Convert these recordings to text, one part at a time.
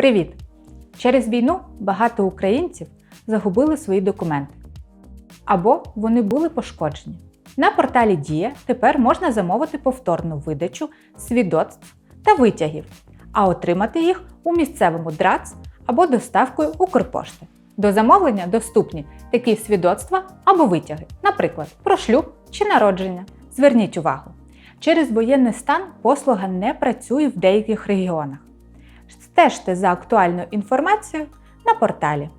Привіт! Через війну багато українців загубили свої документи або вони були пошкоджені. На порталі Дія тепер можна замовити повторну видачу свідоцтв та витягів, а отримати їх у місцевому ДРАЦ або доставкою Укрпошти. До замовлення доступні такі свідоцтва або витяги, наприклад, про шлюб чи народження. Зверніть увагу, через воєнний стан послуга не працює в деяких регіонах. Стежте за актуальною інформацією на порталі.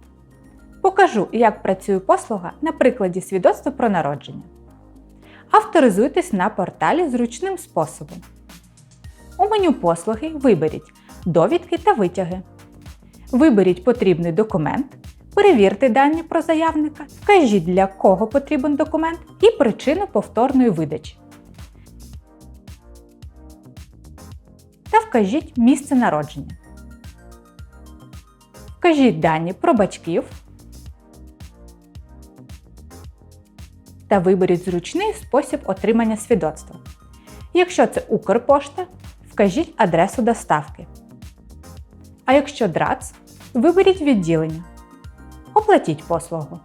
Покажу, як працює послуга на прикладі свідоцтва про народження. Авторизуйтесь на порталі зручним способом. У меню послуги виберіть Довідки та витяги. Виберіть потрібний документ, перевірте дані про заявника, вкажіть для кого потрібен документ і причину повторної видачі. Та вкажіть місце народження. Вкажіть дані про батьків та виберіть зручний спосіб отримання свідоцтва. Якщо це Укрпошта, вкажіть адресу доставки. А якщо ДРАЦ, виберіть відділення. Оплатіть послугу.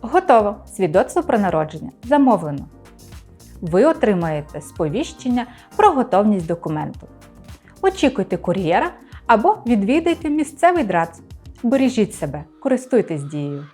Готово! Свідоцтво про народження замовлено. Ви отримаєте сповіщення про готовність документу. Очікуйте кур'єра або відвідайте місцевий ДРАЦ. Бережіть себе, користуйтесь дією.